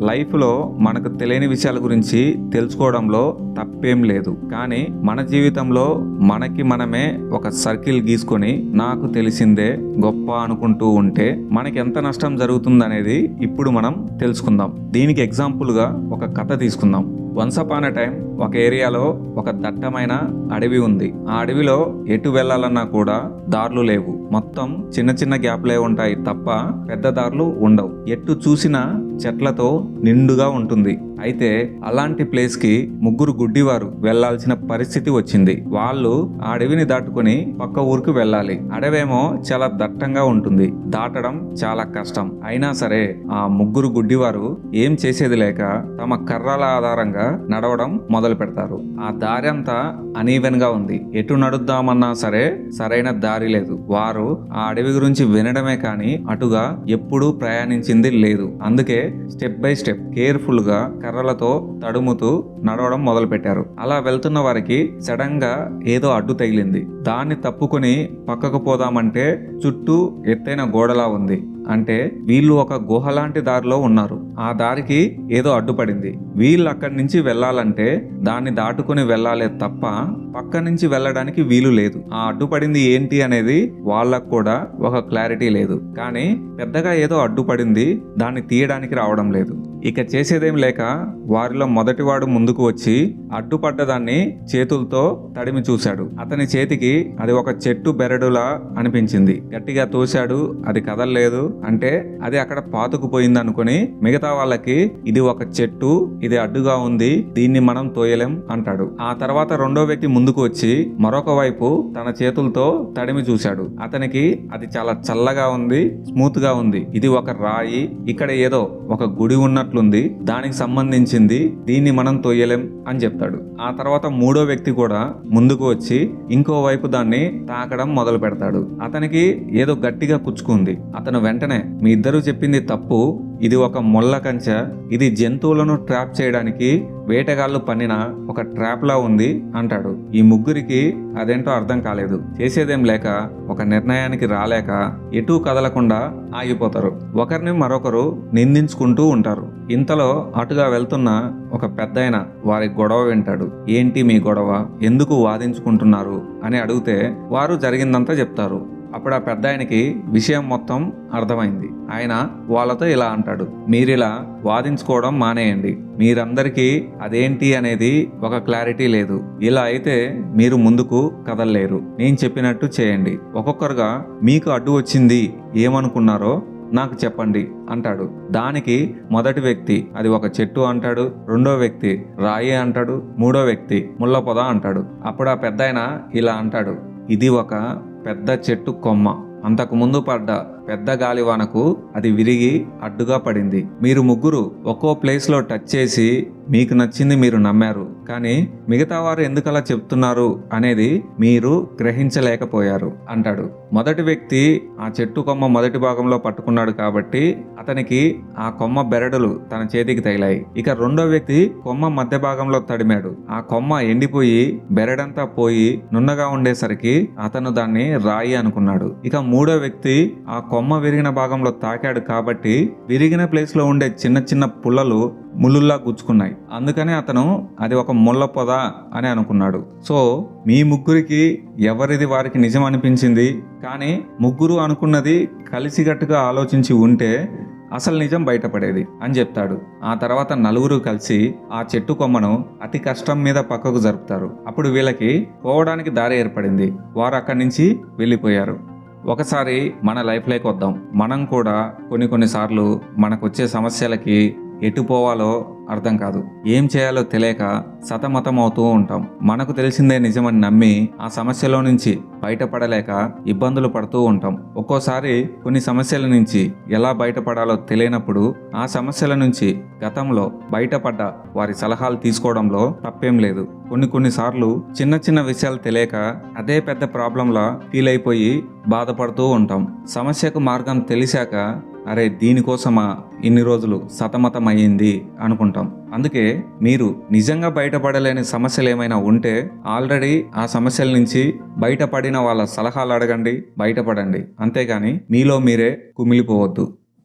లైఫ్లో మనకు తెలియని విషయాల గురించి తెలుసుకోవడంలో తప్పేం లేదు. కానీ మన జీవితంలో మనకి మనమే ఒక సర్కిల్ గీసుకొని నాకు తెలిసిందే గొప్ప అనుకుంటూ ఉంటే మనకి ఎంత నష్టం జరుగుతుందనేది ఇప్పుడు మనం తెలుసుకుందాం. దీనికి ఎగ్జాంపుల్గా ఒక కథ తీసుకుందాం. వన్స్ అపాన్ అ టైం ఒక ఏరియాలో ఒక దట్టమైన అడవి ఉంది. ఆ అడవిలో ఎటు వెళ్ళాలన్నా కూడా దారులు లేవు. మొత్తం చిన్న చిన్న గ్యాప్లే ఉంటాయి తప్ప పెద్ద దారులు ఉండవు. ఎటు చూసినా చెట్లతో నిండుగా ఉంటుంది. అయితే అలాంటి ప్లేస్కి ముగ్గురు గుడ్డివారు వెళ్ళాల్సిన పరిస్థితి వచ్చింది. వాళ్ళు ఆ అడవిని దాటుకుని పక్క ఊరికి వెళ్ళాలి. అడవేమో చాలా దట్టంగా ఉంటుంది. దాటడం చాలా కష్టం. అయినా సరే ఆ ముగ్గురు గుడ్డివారు ఏం చేసేది లేక తమ కర్రల ఆధారంగా నడవడం మొదలు పెడతారు. ఆ దారి అంతా అనీవెన్గా ఉంది. ఎటు నడుద్దామన్నా సరే సరైన దారి లేదు. వారు ఆ అడవి గురించి వినడమే కానీ అటుగా ఎప్పుడూ ప్రయాణించింది లేదు. అందుకే స్టెప్ బై స్టెప్ కేర్ఫుల్గా కర్రలతో తడుముతూ నడవడం మొదలుపెట్టారు. అలా వెళ్తున్న వారికి సడన్గా ఏదో అడ్డు తగిలింది. దాన్ని తప్పుకొని పక్కకు పోదామంటే చుట్టూ ఎత్తైన గోడలా ఉంది. అంటే వీళ్ళు ఒక గుహ లాంటి దారిలో ఉన్నారు. ఆ దారికి ఏదో అడ్డుపడింది వీళ్ళు అక్కడి నుంచి వెళ్ళాలంటే దాన్ని దాటుకుని వెళ్ళాలే తప్ప పక్క నుంచి వెళ్ళడానికి వీలు లేదు. ఆ అడ్డుపడింది ఏంటి అనేది వాళ్ళకు కూడా ఒక క్లారిటీ లేదు. కానీ పెద్దగా ఏదో అడ్డుపడింది దాన్ని తీయడానికి రావడం లేదు. ఇక చేసేదేం లేక వారిలో మొదటివాడు ముందుకు వచ్చి అడ్డుపడ్డదాన్ని చేతులతో తడిమి చూశాడు. అతని చేతికి అది ఒక చెట్టు బెరడులా అనిపించింది. గట్టిగా తోశాడు అది కదలలేదు అంటే అది అక్కడ పాతుకుపోయింది అనుకుని మిగతా వాళ్ళకి ఇది ఒక చెట్టు ఇది అడ్డుగా ఉంది దీన్ని మనం తోయలేం అంటాడు. ఆ తర్వాత రెండో వ్యక్తి ముందుకు వచ్చి మరొక వైపు తన చేతులతో తడిమి చూశాడు. అతనికి అది చాలా చల్లగా ఉంది స్మూత్గా ఉంది. ఇది ఒక రాయి ఇక్కడ ఏదో ఒక గుడి ఉన్నట్లుంది. దానికి సంబంధించింది దీన్ని మనం తొయ్యలేం అని చెప్తాడు. ఆ తర్వాత మూడో వ్యక్తి కూడా ముందుకు వచ్చి ఇంకో వైపు దాన్ని తాకడం మొదలు పెడతాడు. అతనికి ఏదో గట్టిగా కుచ్చుకుంది. అతను వెంటనే మీ ఇద్దరు చెప్పింది తప్పు. ఇది ఒక ముళ్ళ కంచె. ఇది జంతువులను ట్రాప్ చేయడానికి వేటగాళ్ళు పన్నిన ఒక ట్రాప్లా ఉంది అంటాడు. ఈ ముగ్గురికి అదేంటో అర్థం కాలేదు. చేసేదేం లేక ఒక నిర్ణయానికి రాలేక ఎటూ కదలకుండా ఆగిపోతారు. ఒకరిని మరొకరు నిందించుకుంటూ ఉంటారు. ఇంతలో అటుగా వెళ్తున్న ఒక పెద్దయన వారి గొడవ వింటాడు. ఏంటి మీ గొడవ? ఎందుకు వాదించుకుంటున్నారు? అని అడిగితే వారు జరిగిందంతా చెప్తారు. అప్పుడు ఆ పెద్ద ఆయనకి విషయం మొత్తం అర్థమైంది. ఆయన వాళ్ళతో ఇలా అంటాడు మీరిలా వాదించుకోవడం మానేయండి. మీరందరికీ అదేంటి అనేది ఒక క్లారిటీ లేదు. ఇలా అయితే మీరు ముందుకు కదలలేరు. నేను చెప్పినట్టు చేయండి. ఒక్కొక్కరుగా మీకు అడ్డు వచ్చింది ఏమనుకున్నారో నాకు చెప్పండి అంటాడు. దానికి మొదటి వ్యక్తి అది ఒక చెట్టు అంటాడు రెండో వ్యక్తి రాయి అంటాడు మూడో వ్యక్తి ముళ్ళ పొద అంటాడు. అప్పుడు ఆ పెద్ద ఇలా అంటాడు ఇది ఒక పెద్ద చెట్టు కొమ్మ. అంతకు ముందు పడ్డ పెద్ద గాలివానకు అది విరిగి అడ్డుగా పడింది. మీరు ముగ్గురు ఒక్కో ప్లేస్లో టచ్ చేసి మీకు నచ్చింది మీరు నమ్మారు. కానీ మిగతా వారు ఎందుకలా చెప్తున్నారు అనేది మీరు గ్రహించలేకపోయారు అంటాడు. మొదటి వ్యక్తి ఆ చెట్టు కొమ్మ మొదటి భాగంలో పట్టుకున్నాడు కాబట్టి అతనికి ఆ కొమ్మ బెరడులు తన చేతికి తగిలాయి. ఇక రెండో వ్యక్తి కొమ్మ మధ్య భాగంలో తడిమాడు. ఆ కొమ్మ ఎండిపోయి బెరడంతా పోయి నున్నగా ఉండేసరికి అతను దాన్ని రాయి అనుకున్నాడు. ఇక మూడో వ్యక్తి ఆ కొమ్మ విరిగిన భాగంలో తాకాడు కాబట్టి విరిగిన ప్లేస్లో ఉండే చిన్న చిన్న పుల్లలు ముళ్ళుల్లా గుచ్చుకున్నాయి. అందుకనే అతను అది ఒక ముళ్ళ పొద అని అనుకున్నాడు. సో మీ ముగ్గురికి ఎవరిది వారికి నిజం అనిపించింది? కానీ ముగ్గురు అనుకున్నది కలిసికట్టుగా ఆలోచించి ఉంటే అసలు నిజం బయటపడేది అని చెప్తాడు. ఆ తర్వాత నలుగురు కలిసి ఆ చెట్టు కొమ్మను అతి కష్టం మీద పక్కకు జరుపుతారు. అప్పుడు వీళ్ళకి పోవడానికి దారి ఏర్పడింది. వారు అక్కడి నుంచి వెళ్ళిపోయారు. ఒకసారి మన లైఫ్లోకి వద్దాం. మనం కూడా కొన్ని కొన్నిసార్లు మనకు వచ్చే సమస్యలకి ఎటు పోవాలో అర్థం కాదు. ఏం చేయాలో తెలియక సతమతం అవుతూ ఉంటాం. మనకు తెలిసిందే నిజమని నమ్మి ఆ సమస్యలో నుంచి బయటపడలేక ఇబ్బందులు పడుతూ ఉంటాం. ఒక్కోసారి కొన్ని సమస్యల నుంచి ఎలా బయటపడాలో తెలియనప్పుడు ఆ సమస్యల నుంచి గతంలో బయటపడ్డ వారి సలహాలు తీసుకోవడంలో తప్పేం లేదు. కొన్ని కొన్నిసార్లు చిన్న చిన్న విషయాలు తెలియక అదే పెద్ద ప్రాబ్లంలా ఫీల్ అయిపోయి బాధపడుతూ ఉంటాం. సమస్యకు మార్గం తెలిసాక అరే దీనికోసమా ఇన్ని రోజులు సతమతం అయ్యింది అనుకుంటాం. అందుకే మీరు నిజంగా బయటపడలేని సమస్యలు ఏమైనా ఉంటే ఆల్రెడీ ఆ సమస్యల నుంచి బయటపడిన వాళ్ళ సలహాలు అడగండి బయటపడండి. అంతేగాని మీలో మీరే కుమిలిపోవద్దు.